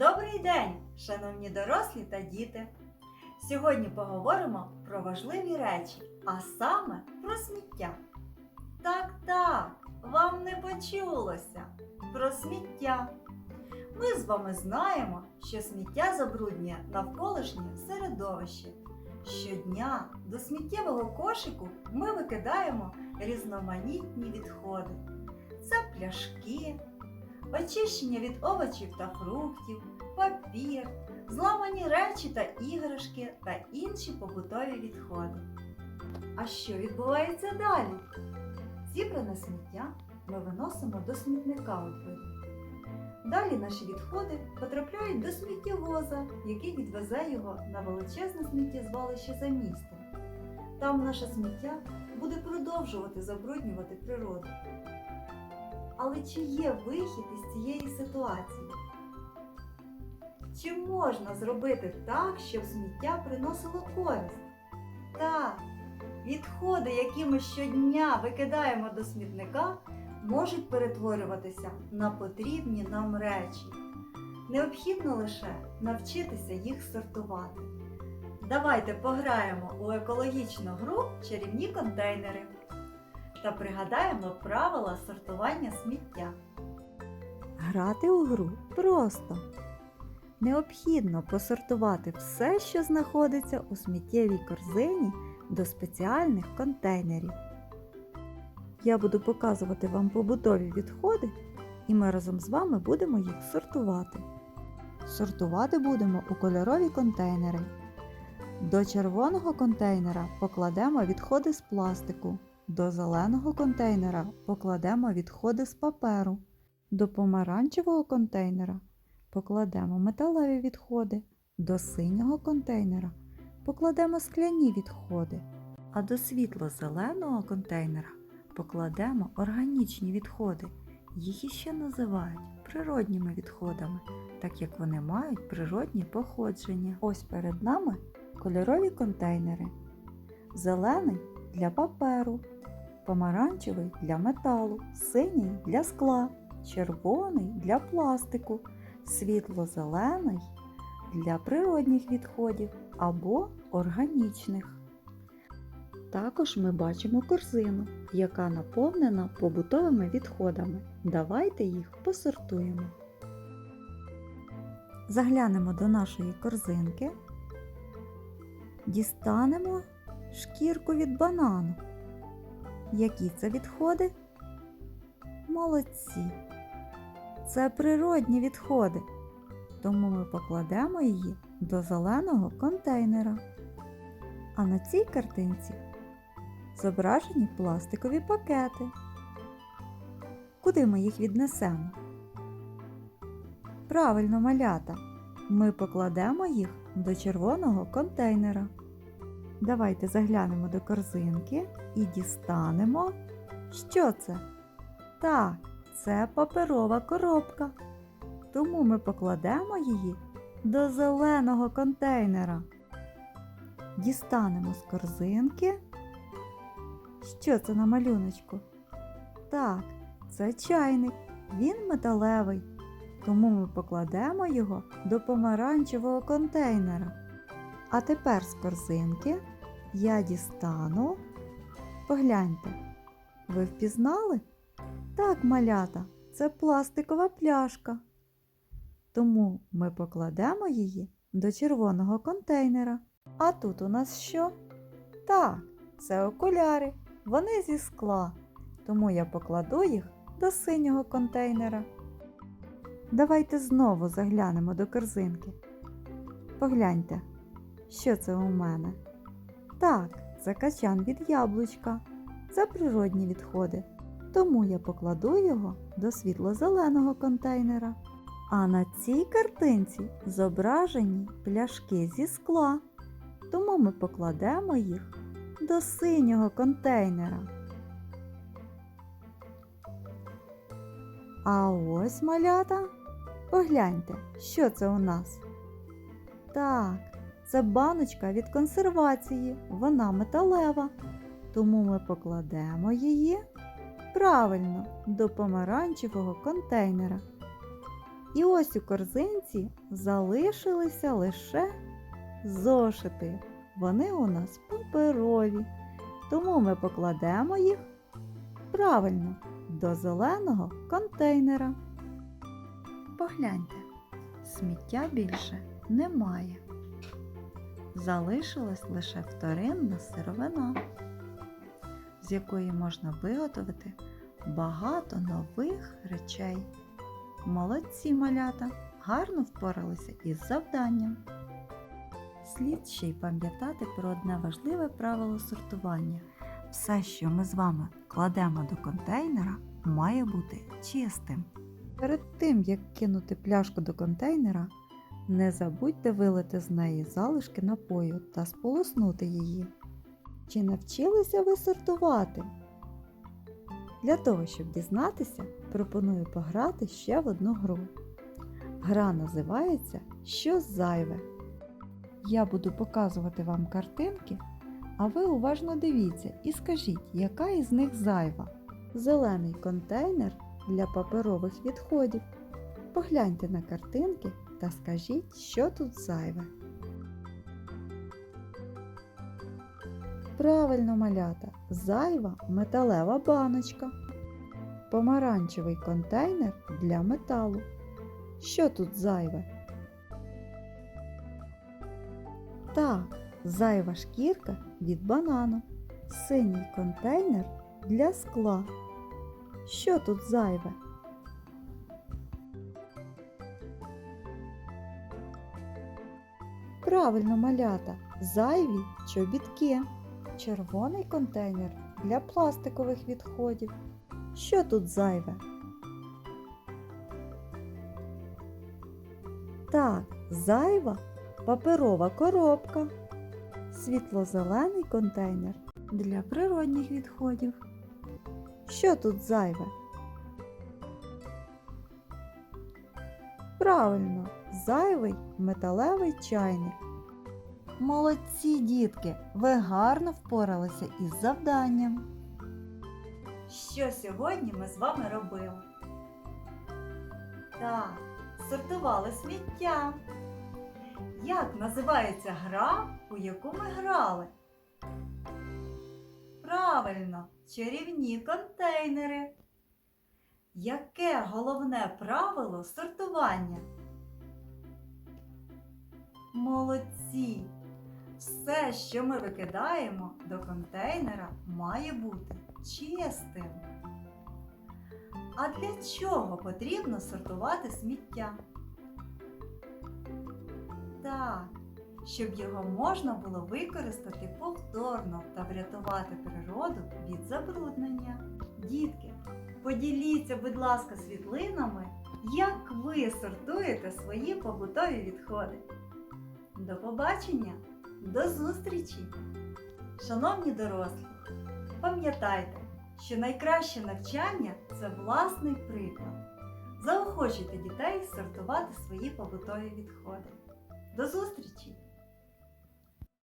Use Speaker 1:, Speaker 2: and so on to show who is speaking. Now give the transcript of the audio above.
Speaker 1: Добрий день, шановні дорослі та діти! Сьогодні поговоримо про важливі речі, а саме про сміття. Так, так, вам не почулося про сміття. Ми з вами знаємо, що сміття забруднює навколишнє середовище. Щодня до сміттєвого кошику ми викидаємо різноманітні відходи. Це пляшки, очищення від овочів та фруктів, папір, зламані речі та іграшки та інші побутові відходи. А що відбувається далі? Зібране сміття ми виносимо до смітника у. Далі наші відходи потрапляють до сміттєвоза, який відвезе його на величезне сміттєзвалище за містом. Там наше сміття буде продовжувати забруднювати природу. Але чи є вихід із цієї ситуації? Чи можна зробити так, щоб сміття приносило користь? Так, відходи, які ми щодня викидаємо до смітника, можуть перетворюватися на потрібні нам речі. Необхідно лише навчитися їх сортувати. Давайте пограємо у екологічну гру чарівні контейнери та пригадаємо правила сортування сміття. Грати у гру просто. Необхідно посортувати все, що знаходиться у сміттєвій корзині до спеціальних контейнерів. Я буду показувати вам побутові відходи, і ми разом з вами будемо їх сортувати. Сортувати будемо у кольорові контейнери. До червоного контейнера покладемо відходи з пластику. До зеленого контейнера покладемо відходи з паперу. До помаранчевого контейнера покладемо металеві відходи. До синього контейнера покладемо скляні відходи. А до світло-зеленого контейнера покладемо органічні відходи. Їх іще називають природніми відходами, так як вони мають природні походження. Ось перед нами кольорові контейнери. Зелений для паперу, помаранчевий для металу, синій для скла, червоний для пластику, світло-зелений для природних відходів або органічних. Також ми бачимо корзину, яка наповнена побутовими відходами. Давайте їх посортуємо. Заглянемо до нашої корзинки, дістанемо шкірку від банану. Які це відходи? Молодці! Це природні відходи, тому ми покладемо її до зеленого контейнера. А на цій картинці зображені пластикові пакети. Куди ми їх віднесемо? Правильно, малята, ми покладемо їх до червоного контейнера. Давайте заглянемо до корзинки і дістанемо. Що це? Так, це паперова коробка. Тому ми покладемо її до зеленого контейнера. Дістанемо з корзинки. Що це на малюночку? Так, це чайник. Він металевий. Тому ми покладемо його до помаранчевого контейнера. А тепер з корзинки я дістану. Погляньте, ви впізнали? Так, малята, це пластикова пляшка. Тому ми покладемо її до червоного контейнера. А тут у нас що? Так, це окуляри. Вони зі скла. Тому я покладу їх до синього контейнера. Давайте знову заглянемо до корзинки. Погляньте, що це у мене? Так, це качан від яблучка. Це природні відходи. Тому я покладу його до світло-зеленого контейнера. А на цій картинці зображені пляшки зі скла. Тому ми покладемо їх до синього контейнера. А ось малята. Погляньте, що це у нас? Так, це баночка від консервації. Вона металева. Тому ми покладемо її правильно до помаранчевого контейнера. І ось у корзинці залишилися лише зошити. Вони у нас паперові, тому ми покладемо їх правильно до зеленого контейнера. Погляньте, сміття більше немає. Залишилась лише вторинна сировина, з якої можна виготовити багато нових речей. Молодці малята гарно впоралися із завданням. Слід ще й пам'ятати про одне важливе правило сортування. Все, що ми з вами кладемо до контейнера, має бути чистим. Перед тим, як кинути пляшку до контейнера, не забудьте вилити з неї залишки напою та сполоснути її. Чи навчилися ви сортувати? Для того, щоб дізнатися, пропоную пограти ще в одну гру. Гра називається Що зайве. Я буду показувати вам картинки, а ви уважно дивіться і скажіть, яка із них зайва. Зелений контейнер для паперових відходів. Погляньте на картинки та скажіть, що тут зайве. Правильно малята, зайва металева баночка. Помаранчевий контейнер для металу. Що тут зайве? Так, зайва шкірка від банану. Синій контейнер для скла. Що тут зайве? Правильно малята, зайві чобітки. Червоний контейнер для пластикових відходів. Що тут зайве? Так, зайва паперова коробка. Світло-зелений контейнер для природних відходів. Що тут зайве? Правильно, зайвий металевий чайник. Молодці, дітки! Ви гарно впоралися із завданням. Що сьогодні ми з вами робили? Так, сортували сміття. Як називається гра, у яку ми грали? Правильно, чарівні контейнери. Яке головне правило сортування? Молодці! Все, що ми викидаємо до контейнера, має бути чистим. А для чого потрібно сортувати сміття? Так, щоб його можна було використати повторно та врятувати природу від забруднення. Дітки, поділіться, будь ласка, світлинами, як ви сортуєте свої побутові відходи. До побачення, до зустрічі! Шановні дорослі, пам'ятайте, що найкраще навчання це власний приклад. Заохочуйте дітей сортувати свої побутові відходи. До зустрічі!